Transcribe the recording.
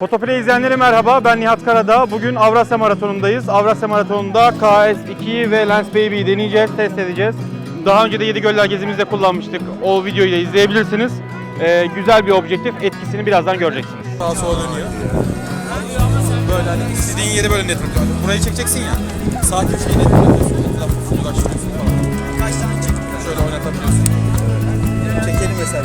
Fotoplay izleyenlere merhaba. Ben Nihat Karadağ. Bugün Avrasya Maratonu'ndayız. Avrasya Maratonu'nda KS2 ve Lens Baby'yi deneyeceğiz, test edeceğiz. Daha önce de Yedi Göller gezimizde kullanmıştık. O videoyu da izleyebilirsiniz. Ee, güzel bir objektif. Etkisini birazdan göreceksiniz. Sağa sola dönüyor. Böyle hani istediğin yeri böyle net tutuyor. Burayı çekeceksin ya. Sağ köşeyi net tutuyorsun. Ulaştırıyorsun falan. Kaç tane çektin? Şöyle oynatabiliyorsun. Çekelim mesela.